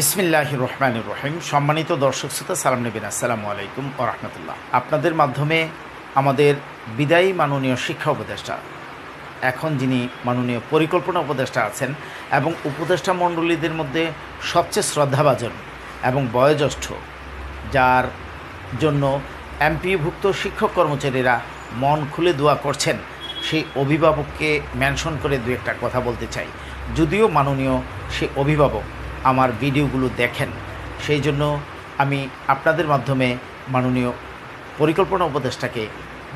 বিসমিল্লাহ রহমান রহিম। সম্মানিত দর্শক শ্রোতা, সালাম নেবেন। আসসালামু আলাইকুম ও রহমতুল্লাহ। আপনাদের মাধ্যমে আমাদের বিদায়ী মাননীয় শিক্ষা উপদেষ্টা, এখন যিনি মাননীয় পরিকল্পনা উপদেষ্টা আছেন এবং উপদেষ্টা মণ্ডলীদের মধ্যে সবচেয়ে শ্রদ্ধাভাজন এবং বয়োজ্যেষ্ঠ, যার জন্য এমপিভুক্ত শিক্ষক কর্মচারীরা মন খুলে দোয়া করছেন, সেই অভিভাবককে মেনশন করে দু একটা কথা বলতে চাই। যদিও মাননীয় সে অভিভাবক আমার ভিডিওগুলো দেখেন। সেই জন্য আমি আপনাদের মাধ্যমে মাননীয় পরিকল্পনা উপদেষ্টাকে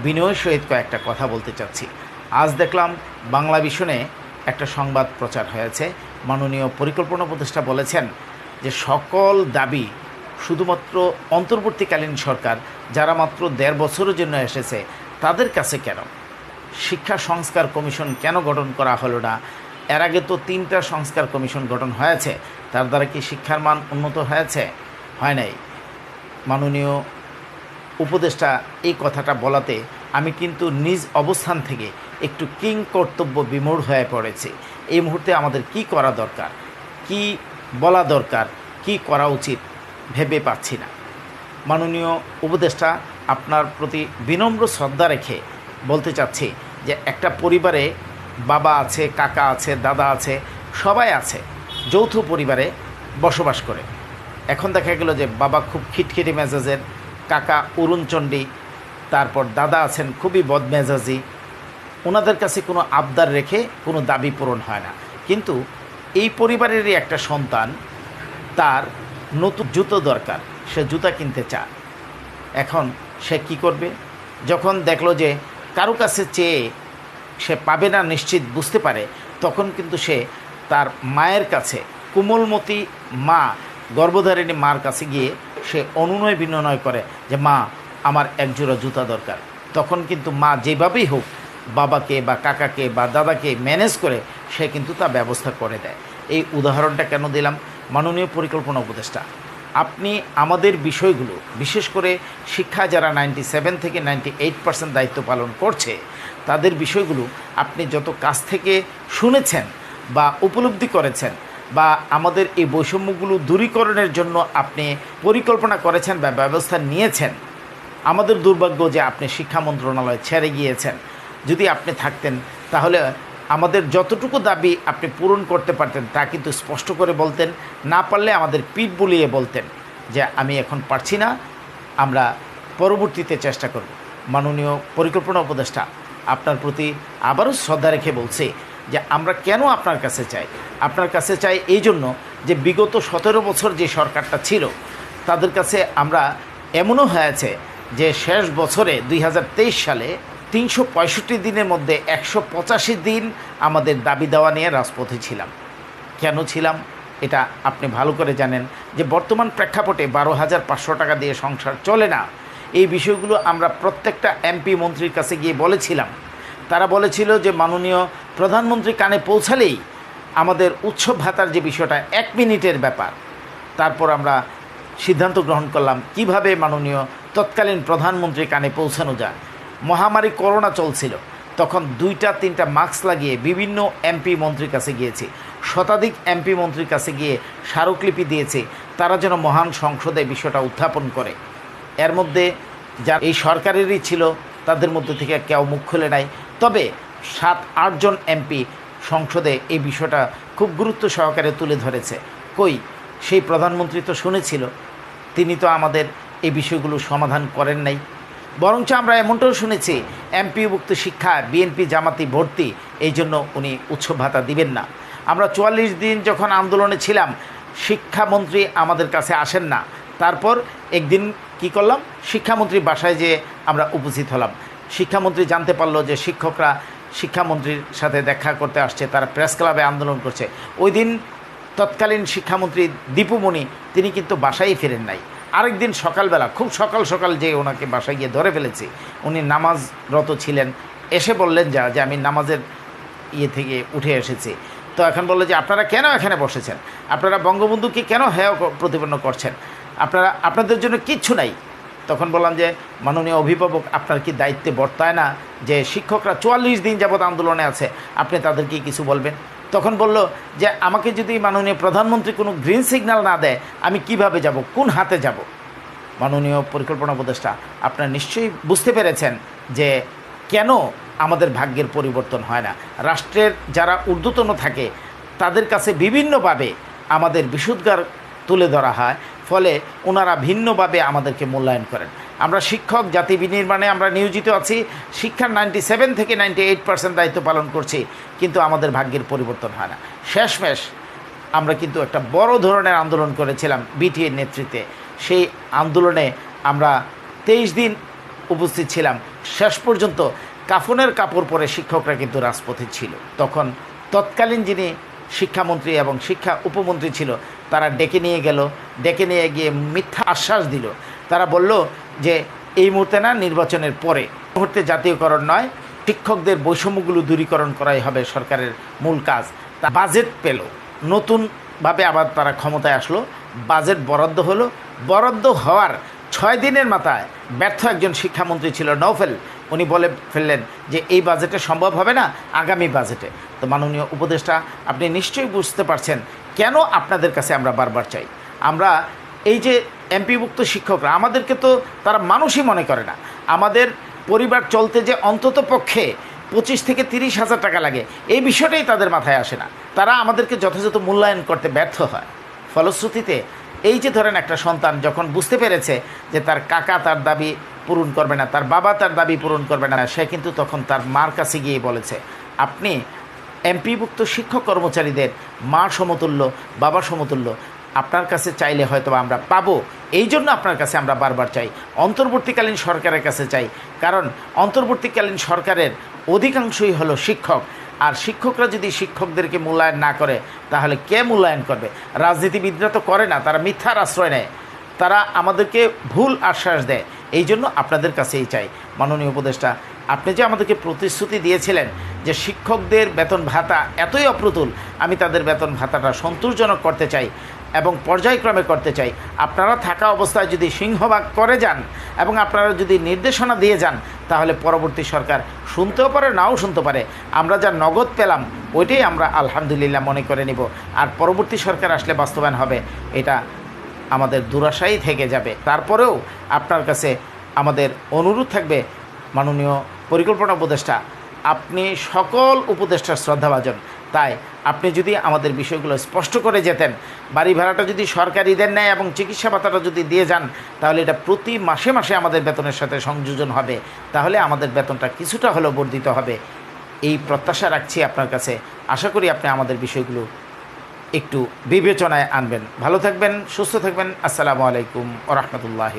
বিনয়ের সহিত কয়েকটা কথা বলতে চাচ্ছি। আজ দেখলাম বাংলা ভিশনে একটা সংবাদ প্রচার হয়েছে। মাননীয় পরিকল্পনা উপদেষ্টা বলেছেন যে সকল দাবি শুধুমাত্র অন্তর্বর্তীকালীন সরকার, যারা মাত্র দেড় বছরের জন্য এসেছে, তাদের কাছে কেন? শিক্ষা সংস্কার কমিশন কেন গঠন করা হলো না? এর আগে তো তিনটা সংস্কার কমিশন গঠন হয়েছে। তার দ্বারা কি শিক্ষার মান উন্নত হয়েছে? হয় নাই। মাননীয় উপদেষ্টা এই কথাটা বলাতে আমি কিন্তু নিজ অবস্থান থেকে একটু কিং কর্তব্য বিমূঢ় হয়ে পড়েছি। এই মুহূর্তে আমাদের কি করা দরকার? কি বলা দরকার? কি করা উচিত? ভেবে পাচ্ছি না। মাননীয় উপদেষ্টা, আপনার প্রতি বিনম্র শ্রদ্ধা রেখে বলতে চাচ্ছি যে একটা পরিবারে বাবা আছে, কাকা আছে, দাদা আছে, সবাই আছে, যৌথ পরিবারে বসবাস করে। এখন দেখা গেল যে বাবা খুব খিটখিটি মেজাজের, কাকা অরুণচণ্ডী, তারপর দাদা আছেন খুবই বদমেজাজি। ওনাদের কাছে কোনো আবদার রেখে কোনো দাবি পূরণ হয় না। কিন্তু এই পরিবারেরই একটা সন্তান, তার নতুন জুতো দরকার, সে জুতা কিনতে চায়। এখন সে কি করবে? যখন দেখল যে কারও কাছে চেয়ে সে পাবে না নিশ্চিত বুঝতে পারে, তখন কিন্তু সে তার মায়ের কাছে, কোমলমতি মা, গর্ভধারিণী মার কাছে গিয়ে সে অনুনয় বিনয় করে যে, মা, আমার একজোড়া জুতা দরকার। তখন কিন্তু মা যেভাবেই হোক বাবাকে বা কাকাকে বা দাদাকে ম্যানেজ করে সে কিন্তু তা ব্যবস্থা করে দেয়। এই উদাহরণটা কেন দিলাম? মাননীয় পরিকল্পনা উপদেষ্টা আপনি আমাদের বিষয়গুলো, বিশেষ করে শিক্ষা যারা নাইনটি সেভেন থেকে নাইনটি এইট পার্সেন্ট দায়িত্ব পালন করছে, তাদের বিষয়গুলো আপনি যত কাছ থেকে শুনেছেন বা উপলব্ধি করেছেন বা আমাদের এই বৈষম্যগুলো দূরীকরণের জন্য আপনি পরিকল্পনা করেছেন বা ব্যবস্থা নিয়েছেন, আমাদের দুর্ভাগ্য যে আপনি শিক্ষা মন্ত্রণালয় ছেড়ে গিয়েছেন। যদি আপনি থাকতেন, তাহলে আমাদের যতটুকু দাবি আপনি পূরণ করতে পারতেন, তা কিন্তু স্পষ্ট করে বলতেন, না পারলে আমাদের পিঠ বুলিয়ে বলতেন যে আমি এখন পারছি না, আমরা পরবর্তীতে চেষ্টা করব। মাননীয় পরিকল্পনা উপদেষ্টা, আপনার প্রতি আবারও শ্রদ্ধা রেখে বলছি যে আমরা কেন আপনার কাছে চাই? আপনার কাছে চাই এই জন্য যে বিগত সতেরো বছর যে সরকারটা ছিল, তাদের কাছে আমরা এমনও হয়েছে যে শেষ বছরে দুই হাজার তেইশ সালে তিনশো পঁয়ষট্টি দিনের মধ্যে একশো পঁচাশি দিন আমাদের দাবি দেওয়া নিয়ে রাজপথে ছিলাম। কেন ছিলাম? এটা আপনি ভালো করে জানেন যে বর্তমান প্রেক্ষাপটে বারো হাজার পাঁচশো টাকা দিয়ে সংসার চলে না। এই বিষয়গুলো আমরা প্রত্যেকটা এমপি মন্ত্রীর কাছে গিয়ে বলেছিলাম। তারা বলেছিল যে মাননীয় প্রধানমন্ত্রী কানে পৌঁছালেই আমাদের উৎসব ভাতার যে বিষয়টা, এক মিনিটের ব্যাপার। তারপর আমরা সিদ্ধান্ত গ্রহণ করলাম, কীভাবে মাননীয় তৎকালীন প্রধানমন্ত্রী কানে পৌঁছানো যায়। মহামারী করোনা চলছিল। তখন দুইটা, তিনটা মাস্ক লাগিয়ে বিভিন্ন এমপি মন্ত্রীর কাছে গিয়েছি। শতাধিক এমপি মন্ত্রীর কাছে গিয়ে স্মারকলিপি দিয়েছে। তারা যেন মহান সংসদে বিষয়টা উত্থাপন করে। এর মধ্যে যা এই সরকারেরই ছিল, তাদের মধ্যে থেকে কেউ মুখ খুলে নাই। তবে সাত আটজন এমপি সংসদে এই বিষয়টা খুব গুরুত্ব সহকারে তুলে ধরেছে। কই? সেই প্রধানমন্ত্রী তো শুনেছিল। তিনি তো আমাদের এই বিষয়গুলো সমাধান করেন নাই। বরঞ্চ আমরা এমনটাও শুনেছি এমপিভুক্ত শিক্ষা, বিএনপি জামাতি ভর্তি, এই জন্য উনি উৎসব ভাতা দিবেন না। আমরা চুয়াল্লিশ দিন যখন আন্দোলনে ছিলাম, শিক্ষামন্ত্রী আমাদের কাছে আসেন না। তারপর একদিন কি করলাম? শিক্ষামন্ত্রী বাসায় যেয়ে আমরা উপস্থিত হলাম। শিক্ষামন্ত্রী জানতে পারল যে শিক্ষকরা শিক্ষামন্ত্রীর সাথে দেখা করতে আসছে, তারা প্রেস ক্লাবে আন্দোলন করছে। ওই দিন তৎকালীন শিক্ষামন্ত্রী দীপুমণি তিনি কিন্তু বাসায় ফেরেন নাই। আরেকদিন সকালবেলা, খুব সকাল সকাল যে ওনাকে বাসায় গিয়ে ধরে ফেলেছি, উনি নামাজরত ছিলেন। এসে বললেন যা, যে আমি নামাজের ইয়ে থেকে উঠে এসেছি। তো এখন বলল যে, আপনারা কেন এখানে বসেছেন? আপনারা বঙ্গবন্ধুকে কেন হেয় প্রতিপন্ন করছেন? আপনারা, আপনাদের জন্য কিচ্ছু নাই। তখন বললাম যে, মাননীয় অভিভাবক, আপনার কি দায়িত্বে বর্তায় না যে, শিক্ষকরা চুয়াল্লিশ দিন যাবৎ আন্দোলনে আছে, আপনি তাদেরকে কিছু বলবেন? তখন বলল যে, আমাকে যদি মাননীয় প্রধানমন্ত্রী কোনো গ্রিন সিগন্যাল না দেয়, আমি কীভাবে যাব? কোন হাতে যাব? মাননীয় পরিকল্পনা উপদেষ্টা, আপনারা নিশ্চয়ই বুঝতে পেরেছেন যে কেন আমাদের ভাগ্যের পরিবর্তন হয় না। রাষ্ট্রের যারা ঊর্ধ্বতন থাকে, তাদের কাছে বিভিন্নভাবে আমাদের বিশুদ্ধার তুলে ধরা হয়। ফলে ওনারা ভিন্নভাবে আমাদেরকে মূল্যায়ন করেন। আমরা শিক্ষক, জাতি বিনির্মাণে আমরা নিয়োজিত আছি। শিক্ষার নাইনটি সেভেন থেকে নাইনটি এইট পার্সেন্ট দায়িত্ব পালন করছি, কিন্তু আমাদের ভাগ্যের পরিবর্তন হয় না। শেষমেশ আমরা কিন্তু একটা বড় ধরনের আন্দোলন করেছিলাম বিটিএর নেতৃত্বে। সেই আন্দোলনে আমরা তেইশ দিন উপস্থিত ছিলাম। শেষ পর্যন্ত কাফনের কাপড় পরে শিক্ষকরা কিন্তু রাজপথে ছিল। তখন তৎকালীন যিনি শিক্ষামন্ত্রী এবং শিক্ষা উপমন্ত্রী ছিল, তারা ডেকে নিয়ে গেল। ডেকে নিয়ে গিয়ে মিথ্যা আশ্বাস দিল। তারা বলল যে এই মুহূর্তে না নির্বাচনের পরে মুহূর্তে জাতীয়করণ নয়, শিক্ষকদের বৈষম্যগুলো দূরীকরণ করাই হবে সরকারের মূল কাজ। তা বাজেট পেল, নতুনভাবে আবার তারা ক্ষমতায় আসলো বাজেট বরাদ্দ হলো, বরাদ্দ হওয়ার ছয় দিনের মাথায় ব্যর্থ একজন শিক্ষামন্ত্রী ছিল নৌফেল উনি বলে ফেললেন যে এই বাজেটে সম্ভব হবে না, আগামী বাজেটে তো মাননীয় উপদেষ্টা, আপনি নিশ্চয়ই বুঝতে পারছেন কেন আপনাদের কাছে আমরা বারবার চাই? আমরা এই যে এমপিভুক্ত শিক্ষকরা, আমাদেরকে তো তারা মানুষই মনে করে না। আমাদের পরিবার চলতে যে অন্তত পক্ষে পঁচিশ থেকে তিরিশ হাজার টাকা লাগে, এই বিষয়টাই তাদের মাথায় আসে না। তারা আমাদেরকে যথাযথ মূল্যায়ন করতে ব্যর্থ হয়। ফলশ্রুতিতে এই যে ধরেন একটা সন্তান যখন বুঝতে পেরেছে যে তার কাকা তার দাবি পূরণ করবে না, তার বাবা তার দাবি পূরণ করবে না, সে কিন্তু তখন তার মার কাছে গিয়ে বলেছে, আপনি এমপিভুক্ত শিক্ষক কর্মচারীদের মা সমতুল্য বাবা সমতুল্য আপনার কাছে চাইলে হয়তো আমরা পাবো। এই জন্য আপনার কাছে আমরা বারবার চাই। অন্তর্বর্তীকালীন সরকারের কাছে চাই। কারণ অন্তর্বর্তীকালীন সরকারের অধিকাংশই হলো শিক্ষক। আর শিক্ষকরা যদি শিক্ষকদেরকে মূল্যায়ন না করে, তাহলে কে মূল্যায়ন করবে? রাজনীতিবিদরা তো করে না, তারা মিথ্যার আশ্রয় নেয়। তারা আমাদেরকে ভুল আশ্বাস দেয়। এই জন্য আপনাদের কাছেই চাই। মাননীয় উপদেষ্টা, আপনি যে আমাদেরকে প্রতিশ্রুতি দিয়েছিলেন যে শিক্ষকদের বেতন ভাতা এতই অপ্রতুল, আমি তাদের বেতন ভাতাটা সন্তোষজনক করতে চাই। এবং পর্যায়ক্রমে করতে চাই। আপনারা থাকা অবস্থায় যদি সিংহভাগ করে যান এবং আপনারা যদি নির্দেশনা দিয়ে যান, তাহলে পরবর্তী সরকার শুনতেও পারে, নাও শুনতে পারে। আমরা যা নগদ পেলাম, ওইটাই আমরা আলহামদুলিল্লাহ মনে করে নিব। আর পরবর্তী সরকার আসলে বাস্তবায়ন হবে, এটা আমাদের দুরাশাই থেকে যাবে। তারপরেও আপনার কাছে আমাদের অনুরোধ থাকবে, মাননীয় পরিকল্পনা উপদেষ্টা, আপনি সকল উপদেষ্টার শ্রদ্ধাভাজন তাই আপনি যদি আমাদের বিষয়গুলো স্পষ্ট করে যেতেন, বাড়ি ভাড়াটা যদি সরকারি দেন নেয় এবং চিকিৎসা ভাতাটা যদি দিয়ে যান, তাহলে এটা প্রতি মাসে মাসে আমাদের বেতনের সাথে সংযোজন হবে। তাহলে আমাদের বেতনটা কিছুটা হলেও বর্ধিত হবে। এই প্রত্যাশা রাখছি আপনার কাছে। আশা করি আপনি আমাদের বিষয়গুলো একটু বিবেচনায় আনবেন। ভালো থাকবেন, সুস্থ থাকবেন। আসসালামু আলাইকুম ও রহমতুল্লাহ